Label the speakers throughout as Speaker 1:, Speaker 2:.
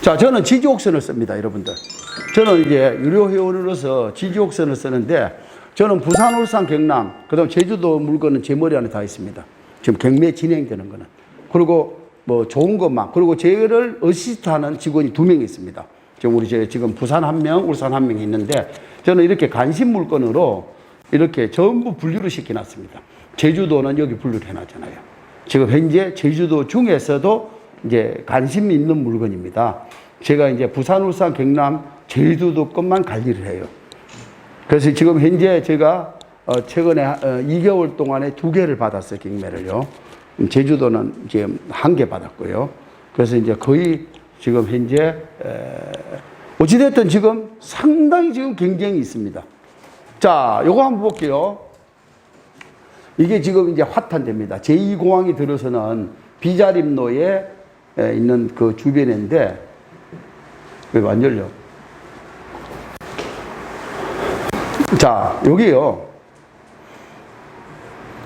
Speaker 1: 자, 저는 지지옥선을 씁니다, 여러분들. 저는 이제 유료 회원으로서 지지옥선을 쓰는데 저는 부산, 울산, 경남, 그 다음 제주도 물건은 제 머리 안에 다 있습니다. 지금 경매 진행되는 거는. 그리고 뭐 좋은 것만. 그리고 저를 어시스트하는 직원이 두 명 있습니다. 지금 우리 제 지금 부산 한 명, 울산 한명 있는데 저는 이렇게 관심 물건으로 이렇게 전부 분류를 시켜놨습니다. 제주도는 여기 분류를 해놨잖아요. 지금 현재 제주도 중에서도 이제 관심 있는 물건입니다. 제가 이제 부산, 울산, 경남, 제주도 것만 관리를 해요. 그래서 지금 현재 제가 어 최근에 어 2개월 동안에 두 개를 받았어요, 경매를요. 음, 제주도는 이제 한 개 받았고요. 그래서 이제 거의 지금 현재 에 어찌됐든 지금 상당히 지금 경쟁이 있습니다. 자, 요거 한번 볼게요. 이게 지금 이제 핫한 데입니다. 제2공항이 들어서는 비자림로에 에, 있는 그 주변인데, 왜 안 열려? 자, 여기요.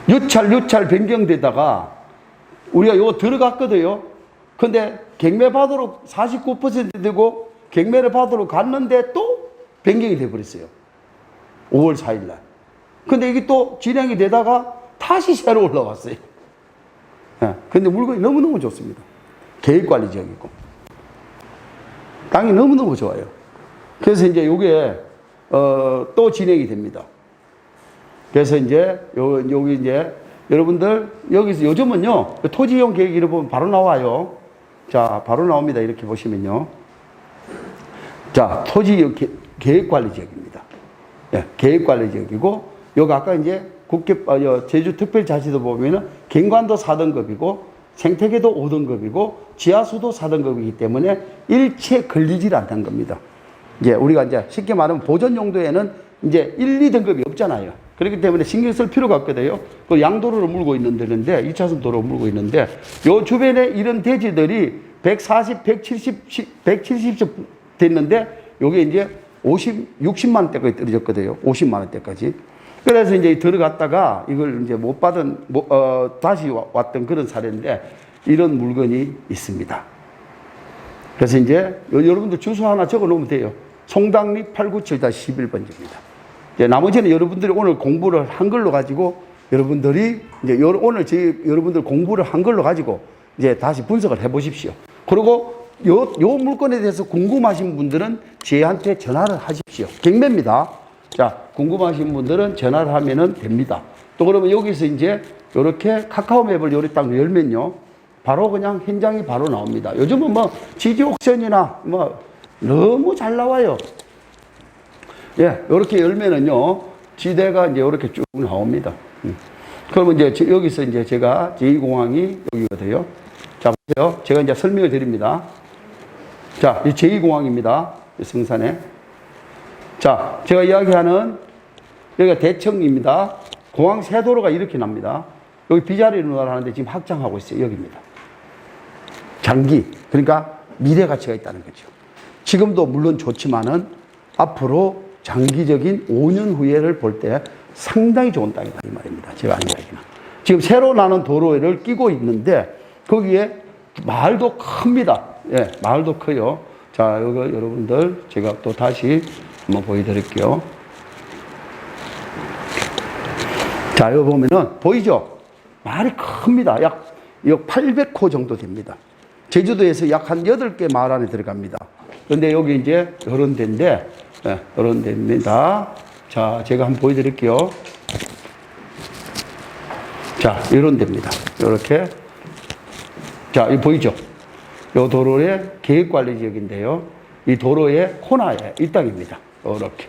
Speaker 1: 유찰, 유찰 변경되다가 우리가 요거 들어갔거든요. 근데 경매 받으러 49% 되고 경매를 받으러 갔는데 또 변경이 돼버렸어요. 5월 4일 날. 근데 이게 또 진행이 되다가 다시 새로 올라왔어요. 예, 근데 물건이 너무너무 좋습니다. 계획관리적이고. 땅이 너무너무 좋아요. 그래서 이제 요게, 어, 또 진행이 됩니다. 그래서 이제, 요, 여기 이제, 여러분들, 여기서 요즘은요, 토지이용 계획 이런 보면 바로 나와요. 자, 바로 나옵니다. 이렇게 보시면요. 자, 토지 계획 관리 지역입니다. 예, 계획 관리 지역이고, 여기 아까 이제 국회, 아, 여, 제주특별자치도 보면은 경관도 4등급이고, 생태계도 5등급이고, 지하수도 4등급이기 때문에 일체 걸리질 않는 겁니다. 이제 우리가 이제 쉽게 말하면 보존 용도에는 이제 1, 2등급이 없잖아요. 그렇기 때문에 신경 쓸 필요가 없거든요. 그 양도로를 물고 있는 데는데, 2차선 도로를 물고 있는데, 요 주변에 이런 대지들이 140, 170, 170씩 됐는데, 요게 이제 50, 60만 원대까지 떨어졌거든요. 50만 원대까지. 그래서 이제 들어갔다가 이걸 이제 못 받은, 뭐, 어, 다시 와- 왔던 그런 사례인데, 이런 물건이 있습니다. 그래서 이제 여- 여러분들 주소 하나 적어 놓으면 돼요. 송당리 897-11번지입니다. 이제 나머지는 여러분들이 오늘 공부를 한글로 가지고 여러분들이 이제 여- 오늘 저희 여러분들 공부를 한글로 가지고 이제 다시 분석을 해 보십시오. 그리고 요, 요 물건에 대해서 궁금하신 분들은 저한테 전화를 하십시오. 경매입니다. 자, 궁금하신 분들은 전화를 하면은 됩니다. 또 그러면 여기서 이제 이렇게 카카오 맵을 요리 딱 열면요. 바로 그냥 현장이 바로 나옵니다. 요즘은 뭐 지지 옥션이나 뭐 너무 잘 나와요. 예, 이렇게 열면은요, 지대가 이제 이렇게 쭉 나옵니다. 음. 그러면 이제 저- 여기서 이제 제가 제2공항이 여기거든요. 자, 보세요. 제가 이제 설명을 드립니다. 자, 이 제2공항입니다. 성산에. 자, 제가 이야기하는 여기가 대청입니다. 공항 세도로가 이렇게 납니다. 여기 비자리로 하는데 지금 확장하고 있어요. 여기입니다. 장기, 그러니까 미래 가치가 있다는 거죠. 지금도 물론 좋지만은 앞으로 장기적인 5년 후에를 볼 때 상당히 좋은 땅이다 이 말입니다. 제가 하는 이야기는. 지금 새로 나는 도로를 끼고 있는데 거기에 마을도 큽니다. 예, 마을도 커요. 자, 이거 여러분들 제가 또 다시 한번 보여드릴게요. 자, 여기 보면은 보이죠? 말이 큽니다. 약, 약 800호 정도 됩니다. 제주도에서 약 한 8개 마을 안에 들어갑니다. 그런데 여기 이제 이런 데인데, 예, 이런 데입니다. 자, 제가 한번 보여드릴게요. 자, 이런 데입니다. 이렇게. 자, 이 보이죠? 이 도로의 계획관리 지역인데요. 이 도로의 코너에 이 땅입니다. 이렇게.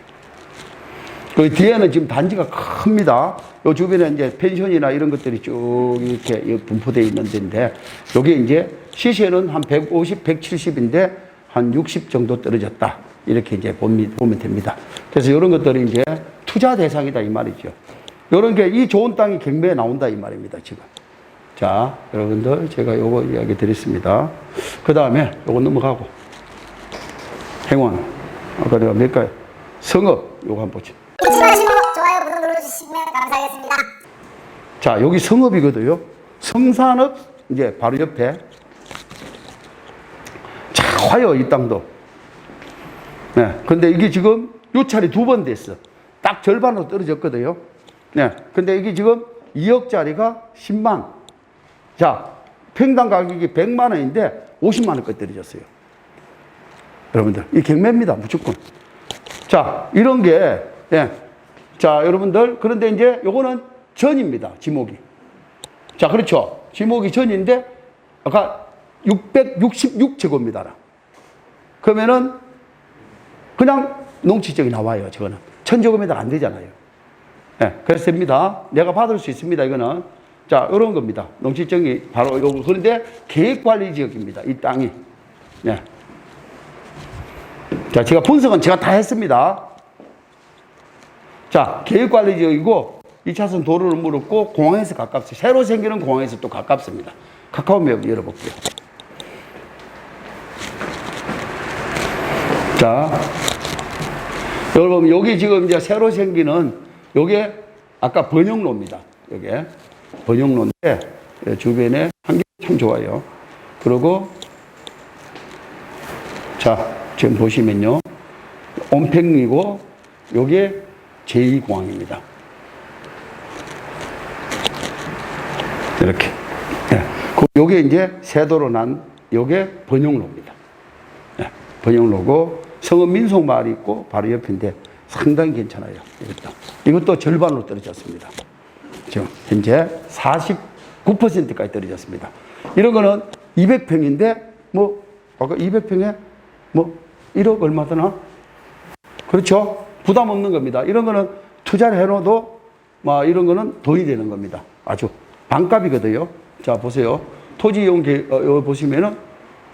Speaker 1: 그 뒤에는 지금 단지가 큽니다. 요 주변에 이제 펜션이나 이런 것들이 쭉 이렇게 분포되어 있는 데인데, 요게 이제 시세는 한 150, 170인데, 한 60 정도 떨어졌다. 이렇게 이제 보면 됩니다. 그래서 이런 것들이 이제 투자 대상이다. 이 말이죠. 요런 게 이 좋은 땅이 경매에 나온다. 이 말입니다. 지금. 자, 여러분들, 제가 요거 이야기 드렸습니다. 그 다음에 요거 넘어가고. 행원. 아까 내가 몇 가지. 성업. 요거 한번 보죠.
Speaker 2: 잊지 마시고 좋아요 버튼 눌러주시면 감사하겠습니다.
Speaker 1: 자, 여기 성읍이거든요. 성산읍, 이제 바로 옆에. 자, 좋아요, 이 땅도. 네. 근데 이게 지금 요찰이 두번 됐어. 딱 절반으로 떨어졌거든요. 네. 근데 이게 지금 2억짜리가 10만. 자, 평당 가격이 100만 원인데 50만 원까지 떨어졌어요. 여러분들, 이 경매입니다, 무조건. 자, 이런 게, 예. 자, 여러분들, 그런데 이제 요거는 전입니다, 지목이. 자, 그렇죠. 지목이 전인데, 아까 666제곱미터라. 그러면은, 그냥 농지적이 나와요, 저거는. 천제곱미터 안 되잖아요. 예, 그래서 됩니다. 내가 받을 수 있습니다, 이거는. 자, 이런 겁니다. 농지적이 바로 이거. 그런데 계획관리 지역입니다, 이 땅이. 예. 자, 제가 분석은 제가 다 했습니다. 자, 계획관리 지역이고 2차선 도로를 물었고 공항에서 가깝습니다. 새로 생기는 공항에서 또 가깝습니다. 카카오맵 열어볼게요. 자, 여러분 여기 지금 이제 새로 생기는 요게 아까 번영로입니다. 요게 번영로인데 예, 주변에 환경이 참 좋아요. 그리고 자, 지금 보시면요. 온팽이고 요게 제2공항입니다. 이렇게. 예. 그 요게 이제 세도로 난 요게 번영로입니다. 예. 번영로고 성은 민속마을이 있고 바로 옆인데 상당히 괜찮아요. 이것도. 이것도 절반으로 떨어졌습니다. 지금 현재 49%까지 떨어졌습니다. 이런 거는 200평인데 뭐 아까 200평에 뭐 1억 얼마 드나? 그렇죠? 부담 없는 겁니다. 이런 거는 투자를 해놓어도 막 이런 거는 돈이 되는 겁니다. 아주 반값이거든요. 자 보세요. 토지 이용 계 어, 이거 보시면은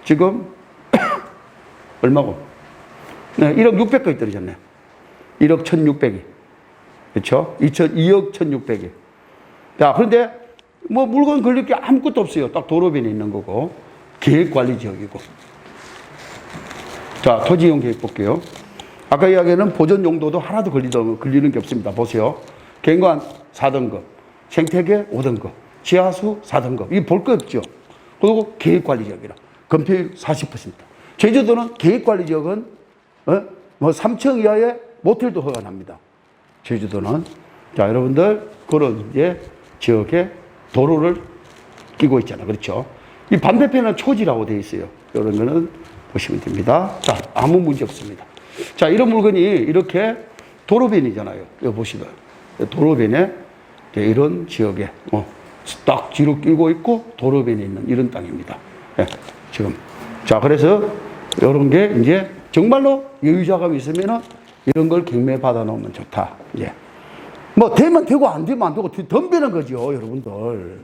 Speaker 1: 지금 얼마고? 네, 1억 600까지 떨어졌네. 1억 1,600이. 그렇죠? 2천 2억 1,600이. 자, 그런데 뭐 물건 걸릴 게 아무것도 없어요. 딱 도로변에 있는 거고 계획관리 지역이고. 자, 토지 이용 계획 볼게요. 아까 이야기는 보존 용도도 하나도 걸리던, 걸리는 게 없습니다. 보세요. 갱관 4등급, 생태계 5등급, 지하수 4등급. 이볼거 없죠. 그리고 계획관리 지역이라. 건폐율 40%. 제주도는 계획관리 지역은, 어? 뭐 3층 이하의 모텔도 허가납니다. 제주도는. 자, 여러분들, 그런 이제 지역에 도로를 끼고 있잖아. 그렇죠? 이 반대편은 초지라고 되어 있어요. 이런 거는 보시면 됩니다. 자, 아무 문제 없습니다. 자, 이런 물건이 이렇게 도로변이잖아요. 여기 보시면. 도로변에 이런 지역에 어, 딱 뒤로 끼고 있고 도로변에 있는 이런 땅입니다. 예, 지금. 자, 그래서 이런 게 이제 정말로 여유자감이 있으면은 이런 걸 경매 받아 놓으면 좋다. 이제. 뭐 되면 되고 안 되면 안 되고 덤비는 거죠, 여러분들.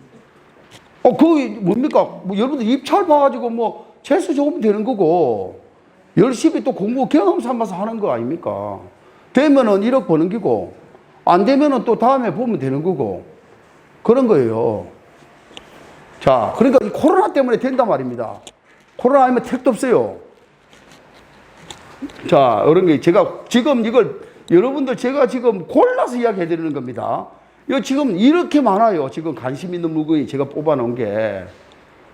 Speaker 1: 어, 그 뭡니까? 뭐 여러분들 입찰 봐가지고 뭐 재수 좋으면 되는 거고 열심히 또 공부 경험 삼아서 하는 거 아닙니까? 되면은 1억 버는 기고 안 되면은 또 다음에 보면 되는 거고 그런 거예요. 자, 그러니까 이 코로나 때문에 된단 말입니다. 코로나 아니면 택도 없어요. 자, 이런 게 제가 지금 이걸 여러분들 제가 지금 골라서 이야기해 드리는 겁니다. 이거 지금 이렇게 많아요. 지금 관심 있는 물건이 제가 뽑아 놓은 게.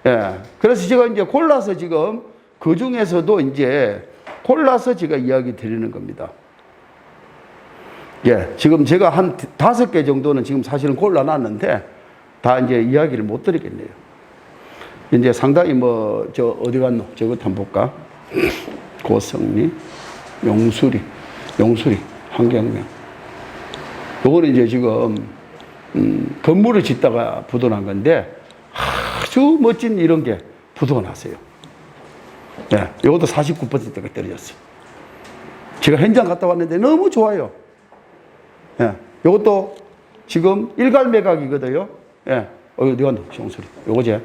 Speaker 1: 예. 그래서 제가 이제 골라서 지금 그 중에서도 이제 골라서 제가 이야기 드리는 겁니다. 예. 지금 제가 한 다섯 개 정도는 지금 사실은 골라놨는데 다 이제 이야기를 못 드리겠네요. 이제 상당히 뭐, 저 어디 갔노? 저것 한번 볼까? 고성리, 용수리, 용수리, 환경명. 요거는 이제 지금, 음, 건물을 짓다가 부도난 건데 아주 멋진 이런 게 부도가 났어요. 네, 요것도 49%가 떨어졌어요. 제가 현장 갔다 왔는데 너무 좋아요. 예, 요것도 지금 일괄 매각이거든요. 예, 어, 어디 갔노? 용수리. 요거지?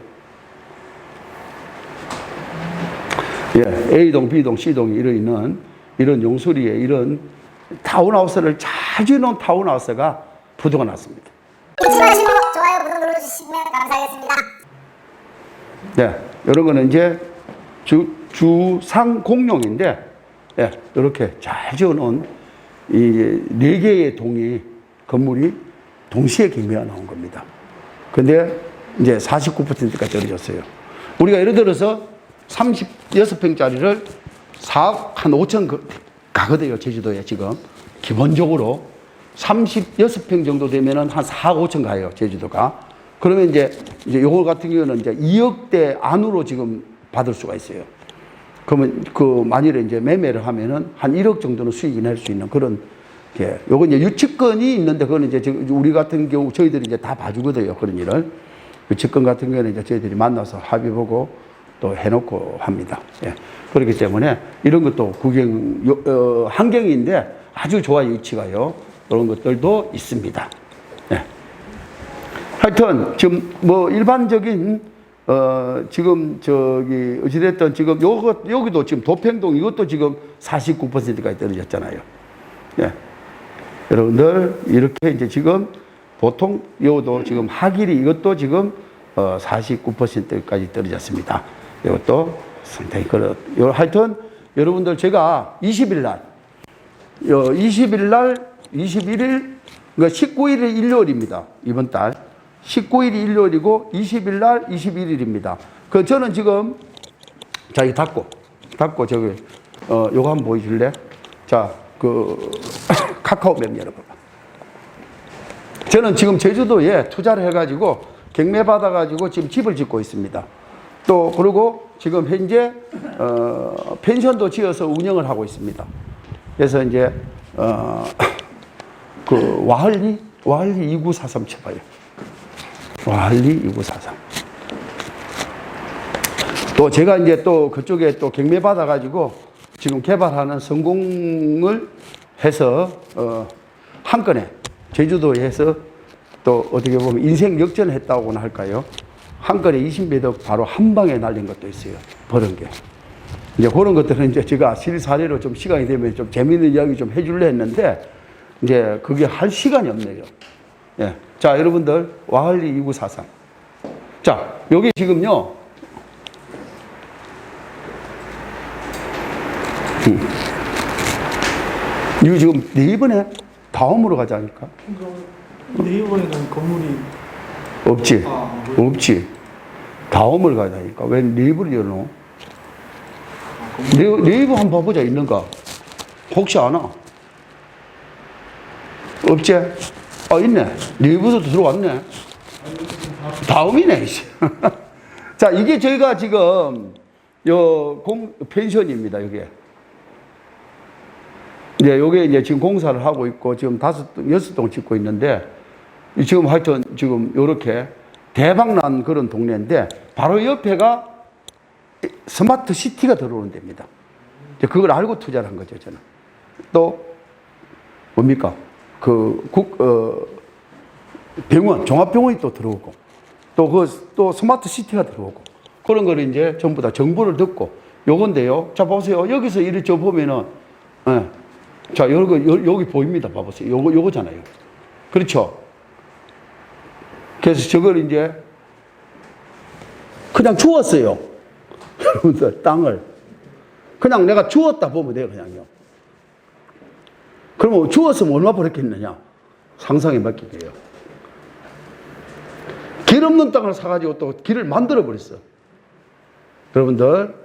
Speaker 1: 예, A동, B동, C동이 이러 있는 이런 용수리에 이런 타운하우스를 잘 지어놓은 타운하우스가 부도가
Speaker 2: 났습니다.
Speaker 1: 네, 이런 거는 이제 주, 주상 공룡인데, 예, 이렇게 잘 지어놓은 이 네 개의 동이 건물이 동시에 경매가 나온 겁니다. 근데 이제 49%가 떨어졌어요. 우리가 예를 들어서 36평짜리를 4억 한 5천 그- 가거든요. 제주도에 지금. 기본적으로 36평 정도 되면은 한 4억 5천 가요. 제주도가. 그러면 이제, 이제 요거 같은 경우는 이제 2억대 안으로 지금 받을 수가 있어요. 그러면 그 만일에 이제 매매를 하면은 한 1억 정도는 수익이 낼 수 있는 그런 게 요건 이제 유치권이 있는데 그거는 이제 지금 우리 같은 경우 저희들이 이제 다 봐주거든요. 그런 일을. 유치권 같은 경우는 이제 저희들이 만나서 합의 보고 또 해놓고 합니다. 예. 그렇기 때문에 이런 것도 구경, 요- 어, 환경인데 아주 좋아요. 위치가요. 그런 것들도 있습니다. 예. 하여튼 지금 뭐 일반적인 어 지금 저기 어찌됐든 지금 요거 여기도 지금 도평동 이것도 지금 49%까지 떨어졌잖아요. 예. 여러분들 이렇게 이제 지금 보통 요도 지금 하길이 이것도 지금 어 49%까지 떨어졌습니다. 이것도 상당히 그렇. 요 하여튼 여러분들 제가 20일 날 요 20일 날 21일 그러니까 19일이 일요일입니다. 이번 달 19일이 일요일이고 20일 날 21일입니다. 그 저는 지금 자 이거 닫고 닫고 저기 어 요거 한번 보여줄래? 자 그 카카오맵 열어봐봐. 저는 지금 제주도에 투자를 해 가지고 경매 받아 가지고 지금 집을 짓고 있습니다. 또 그리고 지금 현재 어, 펜션도 지어서 운영을 하고 있습니다. 그래서 이제 어, 그 와할리 와할리 2943 쳐봐요. 와할리 2943. 또 제가 이제 또 그쪽에 또 경매 받아가지고 지금 개발하는 성공을 해서 어, 한 건에 제주도에 해서 또 어떻게 보면 인생 역전을 했다고나 할까요? 한 건에 20매덕 바로 한 방에 날린 것도 있어요. 버는 게. 이제 그런 것들은 이제 제가 실사례로 좀 시간이 되면 좀 재밌는 이야기 좀 해줄래 했는데 이제 그게 할 시간이 없네요. 예. 자, 여러분들, 와할리 2943. 자, 여기 지금요, 이거 지금 네이버네 다음으로 가자니까
Speaker 3: 네이버에는 건물이
Speaker 1: 없지?
Speaker 3: 아, 왜?
Speaker 1: 없지. 다음을 가자니까. 왜 네이버를 열어 네이버, 네이버 한번 봐보자 있는가. 혹시 아나? 없지 아 있네 네이버도 들어왔네 다음이네. 자 이게 저희가 지금 요 공 펜션입니다 여기에 이제 요게 이제 지금 공사를 하고 있고 지금 다섯 동, 여섯 동 짓고 있는데 이 지금 하여튼 지금 요렇게 대박 난 그런 동네인데 바로 옆에가 스마트 시티가 들어오는 데입니다. 그걸 알고 투자를 한 거죠, 저는. 또 뭡니까? 그 국, 어, 병원, 종합병원이 또 들어오고 또 그 또 스마트 시티가 들어오고 그런 거를 이제 전부 다 정보를 듣고 요건데요. 자, 보세요. 여기서 이리 저 보면은, 예. 자, 여기, 여기 보입니다. 봐보세요. 요거, 요거잖아요. 그렇죠? 그래서 저걸 이제 그냥 주었어요. 여러분들, 땅을. 그냥 내가 주었다 보면 돼요, 그냥요. 그러면 주었으면 얼마 벌었겠느냐? 상상에 맡기게요. 길 없는 땅을 사가지고 또 길을 만들어 버렸어. 여러분들,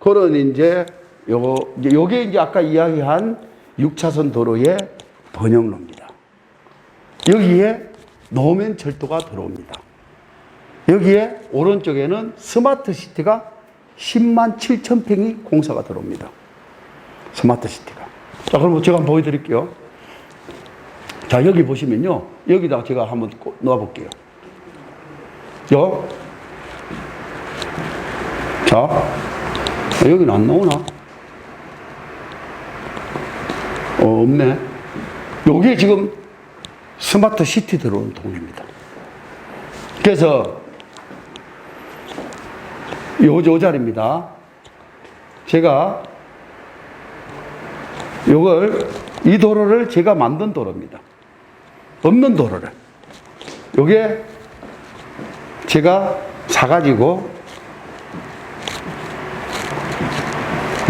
Speaker 1: 그런 이제 요거, 요게 이제 아까 이야기한 6차선 도로의 번영로입니다. 여기에 노면 철도가 들어옵니다. 여기에 오른쪽에는 스마트 시티가 10만 7천 평이 공사가 들어옵니다. 스마트 시티가. 자, 그럼 제가 한번 보여드릴게요. 자, 여기 보시면요. 여기다가 제가 한번 꽂- 놓아볼게요. 요. 자, 여기는 안 나오나? 어, 없네. 요게 지금 스마트 시티 들어오는 동네입니다. 그래서 요, 요 자리입니다. 제가 요걸 이 도로를 제가 만든 도로입니다. 없는 도로를. 요게 제가 사가지고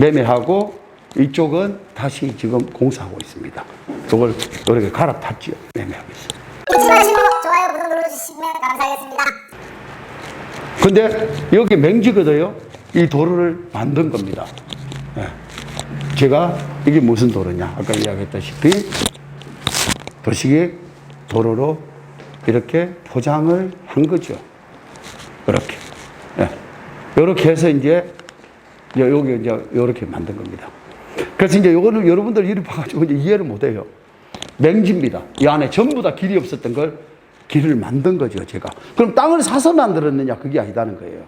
Speaker 1: 매매하고 이쪽은 다시 지금 공사하고 있습니다. 이걸 이렇게 갈아탔지요. 매매하고 있어요.
Speaker 2: 잊지 마시고 좋아요 버튼 눌러주시면 감사하겠습니다.
Speaker 1: 근데 여기 맹지거든요. 이 도로를 만든 겁니다. 예. 제가 이게 무슨 도로냐? 아까 이야기했다시피 도시계획 도로로 이렇게 포장을 한 거죠. 이렇게. 예. 이렇게 해서 이제 여기 이제 이렇게 만든 겁니다. 그래서 이제 요거를 여러분들 이리 봐가지고 이제 이해를 못 해요. 맹지입니다. 이 안에 전부 다 길이 없었던 걸 길을 만든 거죠, 제가. 그럼 땅을 사서 만들었느냐? 그게 아니다는 거예요.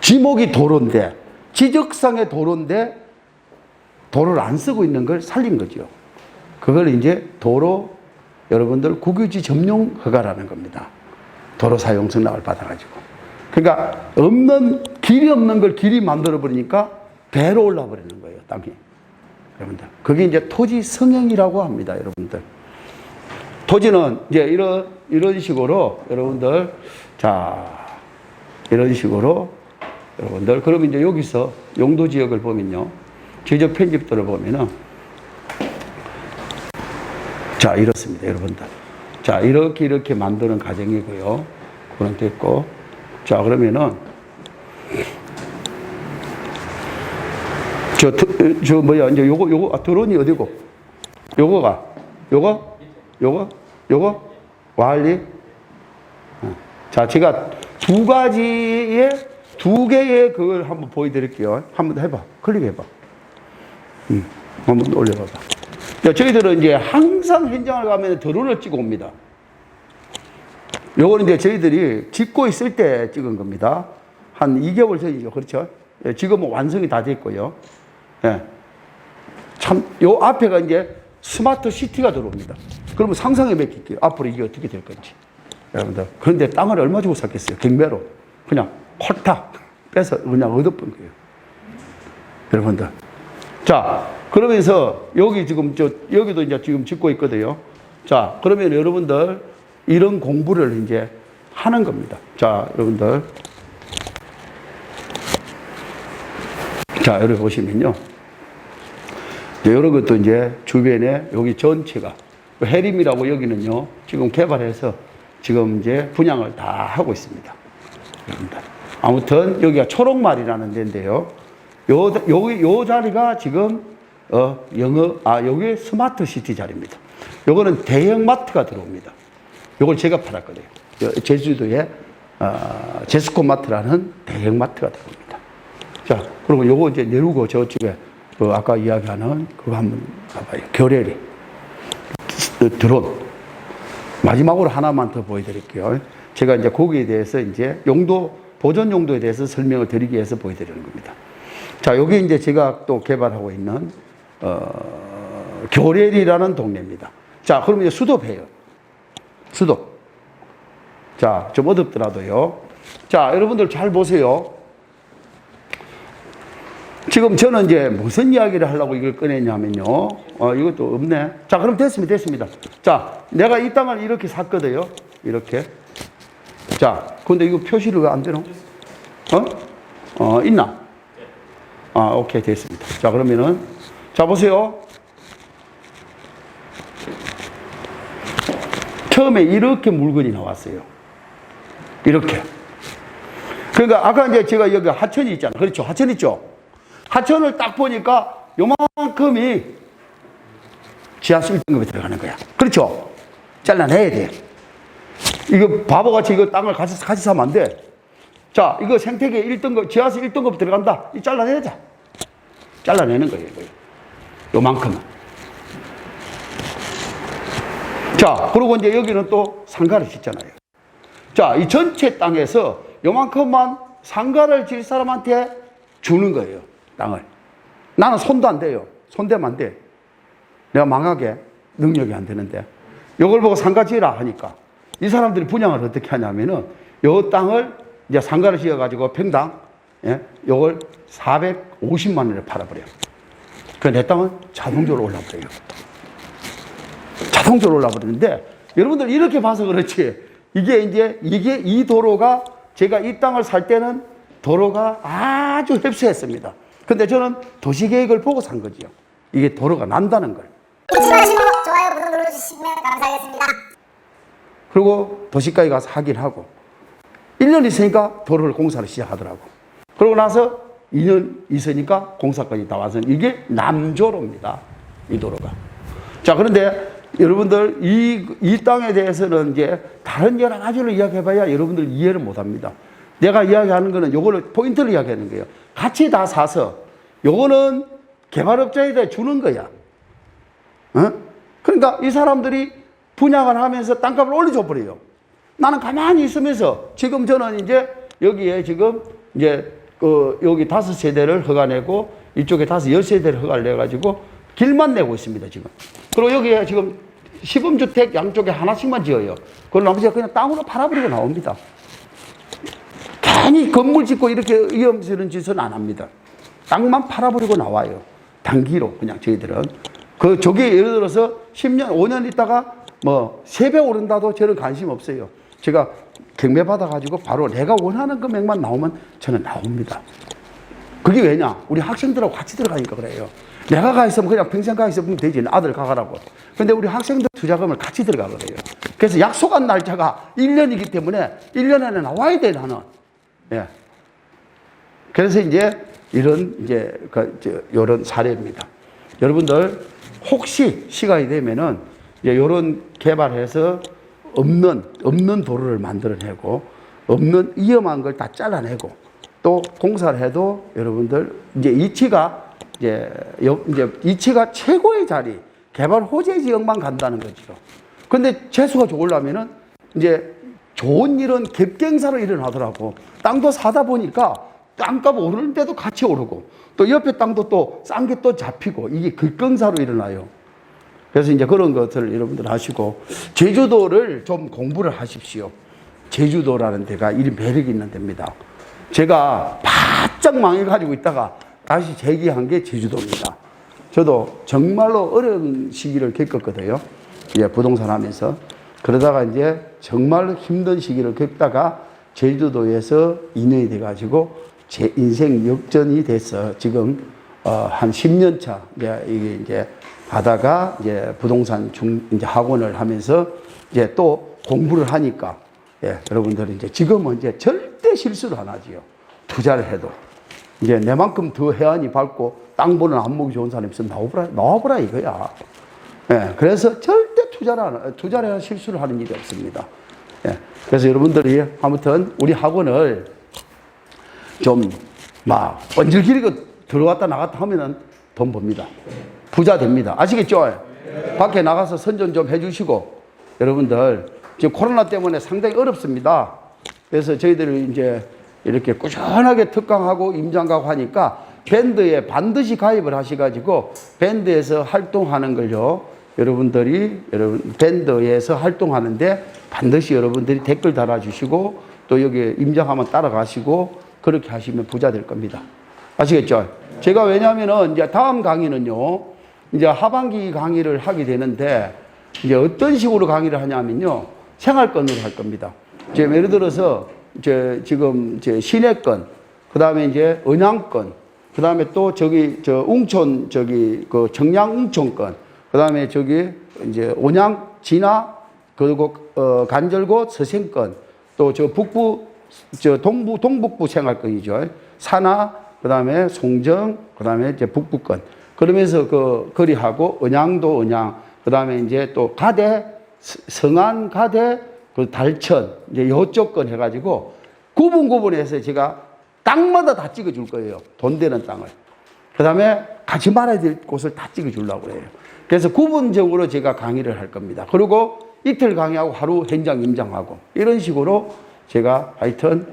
Speaker 1: 지목이 도로인데, 지적상의 도로인데, 도로를 안 쓰고 있는 걸 살린 거죠. 그걸 이제 도로, 여러분들 국유지 점용 허가라는 겁니다. 도로 사용 승낙을 받아가지고. 그러니까 없는, 길이 없는 걸 길이 만들어 버리니까 배로 올라 버리는 거예요, 땅이. 여러분들. 그게 이제 토지 성형이라고 합니다, 여러분들. 토지는 이제 이런, 이런 식으로 여러분들, 자, 이런 식으로 여러분들, 그럼 이제 여기서 용도 지역을 보면요. 지적 편집도를 보면은 자, 이렇습니다, 여러분들. 자, 이렇게 이렇게 만드는 과정이고요. 그런 됐고. 자, 그러면은 저, 드- 저 뭐야, 이제 요거, 요거, 아, 드론이 어디고? 요거가, 요거? 요거? 요거? 와할리? 어. 자, 제가 두 가지의, 두 개의 그걸 한번 보여드릴게요. 한번 해봐. 클릭해봐. 음, 한번 올려봐봐. 자, 저희들은 이제 항상 현장을 가면 드론을 찍어 옵니다. 요거는 이제 저희들이 짓고 있을 때 찍은 겁니다. 한 2개월 전이죠. 그렇죠? 예, 지금은 완성이 다 됐고요. 예. 참, 요 앞에가 이제 스마트 시티가 들어옵니다. 그러면 상상해 맺힐게요. 앞으로 이게 어떻게 될 건지. 여러분들. 그런데 땅을 얼마 주고 샀겠어요? 경매로. 그냥 홀딱 빼서 그냥 얻어본 거예요. 여러분들. 자, 그러면서 여기 지금 저, 여기도 이제 지금 짓고 있거든요. 자, 그러면 여러분들 이런 공부를 이제 하는 겁니다. 자, 여러분들. 자, 여기 보시면요. 이런 것도 이제 주변에 여기 전체가 해림이라고 여기는요. 지금 개발해서 지금 이제 분양을 다 하고 있습니다. 아무튼 여기가 초록말이라는 데인데요. 요, 요, 요 자리가 지금 어, 영어, 아, 여기 스마트 시티 자리입니다. 요거는 대형 마트가 들어옵니다. 요걸 제가 팔았거든요. 여- 제주도에 어, 제스코 마트라는 대형 마트가 들어옵니다. 자, 그리고 요거 이제 내리고 저쪽에 그 아까 이야기하는 그거 한번 봐봐요. 결례리. 드론. 마지막으로 하나만 더 보여드릴게요. 제가 이제 거기에 대해서 이제 용도, 보존 용도에 대해서 설명을 드리기 위해서 보여드리는 겁니다. 자, 여기 이제 제가 또 개발하고 있는, 어, 교례리라는 동네입니다. 자, 그러면 이제 수도배요. 수도. 자, 좀 어둡더라도요. 자, 여러분들 잘 보세요. 지금 저는 이제 무슨 이야기를 하려고 이걸 꺼냈냐면요. 어, 이것도 없네. 자, 그럼 됐습니다. 됐습니다. 자, 내가 이 땅을 이렇게 샀거든요. 이렇게. 자, 근데 이거 표시를 왜 안 되노? 어? 어, 있나? 아, 오케이. 됐습니다. 자, 그러면은, 자, 보세요. 처음에 이렇게 물건이 나왔어요. 이렇게. 그러니까 아까 이제 제가 여기 하천이 있잖아요. 그렇죠. 하천 있죠. 하천을 딱 보니까 요만큼이 지하수 1등급에 들어가는 거야. 그렇죠. 잘라내야 돼. 이거 바보같이 이거 땅을 같이, 같이 사면 안 돼. 자, 이거 생태계 1등급, 지하수 1등급 들어간다. 이 잘라내자. 잘라내는 거예요. 요만큼은. 자, 그리고 이제 여기는 또 상가를 짓잖아요. 자, 이 전체 땅에서 요만큼만 상가를 질 사람한테 주는 거예요. 땅을. 나는 손도 안 돼요. 손대면 안 돼. 내가 망하게 능력이 안 되는데. 요걸 보고 상가 지으라 하니까 이 사람들이 분양을 어떻게 하냐면은 요 땅을 이제 상가를 지어가지고 평당 예, 요걸 450만 원에 팔아버려요. 그 내 땅은 자동적으로 올라버려요. 자동적으로 올라버리는데 여러분들 이렇게 봐서 그렇지 이게 이제 이게 이 도로가 제가 이 땅을 살 때는 도로가 아주 협소했습니다. 근데 저는 도시계획을 보고 산 거지요. 이게 도로가 난다는 걸.
Speaker 2: 잊지 마시고 좋아요 버튼 눌러주시면 감사하겠습니다.
Speaker 1: 그리고 도시가에 가서 하긴 하고 1년 있으니까 도로를 공사를 시작하더라고. 그러고 나서 2년 있으니까 공사까지 다 와서 이게 남조로입니다. 이 도로가. 자, 그런데 여러분들 이, 이 땅에 대해서는 이제 다른 여러 가지로 이야기해봐야 여러분들 이해를 못 합니다. 내가 이야기하는 거는 요거를 포인트를 이야기하는 거예요. 같이 다 사서 요거는 개발업자에다 주는 거야. 어? 그러니까 이 사람들이 분양을 하면서 땅값을 올려줘 버려요. 나는 가만히 있으면서 지금 저는 이제 여기에 지금 이제 그 여기 다섯 세대를 허가내고 이쪽에 다섯 열 세대를 허가를 내가지고 길만 내고 있습니다 지금. 그리고 여기에 지금 시범주택 양쪽에 하나씩만 지어요. 그걸 나머지가 그냥 땅으로 팔아버리고 나옵니다. 괜히 건물 짓고 이렇게 위험스러운 짓은 안 합니다. 땅만 팔아버리고 나와요. 단기로 그냥 저희들은. 그 저게 예를 들어서 10년, 5년 있다가 뭐 3배 오른다도 저는 관심 없어요. 제가 경매 받아가지고 바로 내가 원하는 금액만 나오면 저는 나옵니다. 그게 왜냐? 우리 학생들하고 같이 들어가니까 그래요. 내가 가 있으면 그냥 평생 가 있으면 되지. 아들 가가라고. 근데 우리 학생들 투자금을 같이 들어가 그래요. 그래서 약속한 날짜가 1년이기 때문에 1년 안에 나와야 돼, 나는. 예. 그래서 이제 이런 이제 그, 저, 요런 사례입니다. 여러분들 혹시 시간이 되면은 이제 요런 개발해서 없는 없는 도로를 만들어내고 없는 위험한 걸 다 잘라내고 또 공사를 해도 여러분들 이제 이치가 이제 여, 이제 이치가 최고의 자리 개발 호재 지역만 간다는 거죠. 근데 재수가 좋으려면은 이제 좋은 일은 갭갱사로 일어나더라고. 땅도 사다 보니까 땅값 오르는데도 같이 오르고 또 옆에 땅도 또 싼 게 또 잡히고 이게 급경사로 일어나요. 그래서 이제 그런 것을 여러분들 하시고 제주도를 좀 공부를 하십시오. 제주도라는 데가 이 매력이 있는 데입니다. 제가 바짝 망해가지고 있다가 다시 재기한 게 제주도입니다. 저도 정말로 어려운 시기를 겪었거든요. 이제 부동산 하면서. 그러다가 이제 정말로 힘든 시기를 겪다가 제주도에서 인연이 돼가지고 제 인생 역전이 돼서 지금 어, 한 10년 차 이제 이게 이제 하다가 이제 부동산 중 이제 학원을 하면서 이제 또 공부를 하니까 예, 여러분들이 이제 지금은 이제 절대 실수를 안 하지요. 투자를 해도. 이제 내만큼 더 해안이 밝고 땅 보는 안목이 좋은 사람이 있으면 나와보라, 나와보라 이거야. 예, 그래서 절대 투자를, 안- 투자를 해야 실수를 하는 일이 없습니다. 예, 그래서 여러분들이 아무튼 우리 학원을 좀막 번질기리고 들어왔다 나갔다 하면은 돈 법니다. 부자 됩니다. 아시겠죠? 밖에 나가서 선전 좀 해주시고 여러분들 지금 코로나 때문에 상당히 어렵습니다. 그래서 저희들이 이제 이렇게 꾸준하게 특강하고 임장가고 하니까 밴드에 반드시 가입을 하셔가지고 밴드에서 활동하는 걸요. 여러분들이 여러분 밴드에서 활동하는데 반드시 여러분들이 댓글 달아주시고 또 여기 임장하면 따라가시고 그렇게 하시면 부자 될 겁니다. 아시겠죠? 제가 왜냐하면은 이제 다음 강의는요, 이제 하반기 강의를 하게 되는데 이제 어떤 식으로 강의를 하냐면요, 생활권으로 할 겁니다. 이제 예를 들어서 이제 지금 이제 시내권, 그 다음에 이제 은양권, 그 다음에 또 저기 저 웅촌 저기 그 정양 웅촌권, 그 다음에 저기 이제 온양 진화 그리고 어 간절곶 서생권, 또 저 북부 저 동부 동북부 생활권이죠. 산하 그 다음에 송정 그 다음에 이제 북부권. 그러면서 그 거리하고 은양도 은양 그 다음에 이제 또 가대 스- 성안 가대 그 달천 이제 요쪽 건 해가지고 구분 구분해서 제가 땅마다 다 찍어줄 거예요. 돈 되는 땅을. 그 다음에 가지 말아야 될 곳을 다 찍어주려고 해요. 그래서 구분적으로 제가 강의를 할 겁니다. 그리고 이틀 강의하고 하루 현장 임장하고 이런 식으로 제가 하여튼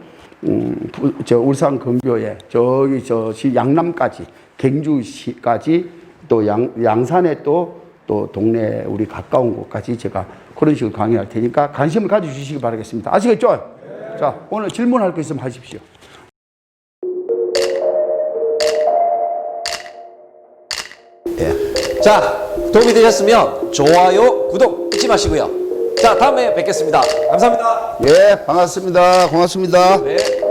Speaker 1: 음, 부- 저 울산 근교에 저기 저 시- 양남까지 경주시까지 또 양, 양산에 또, 또 동네 우리 가까운 곳까지 제가 그런 식으로 강의할 테니까 관심을 가져주시기 바라겠습니다. 아시겠죠? 자, 오늘 질문할 거 있으면 하십시오.
Speaker 4: 자, 도움이 되셨으면 좋아요, 구독 잊지 마시고요. 자, 다음에 뵙겠습니다. 감사합니다.
Speaker 1: 예, 반갑습니다. 고맙습니다.
Speaker 4: 네.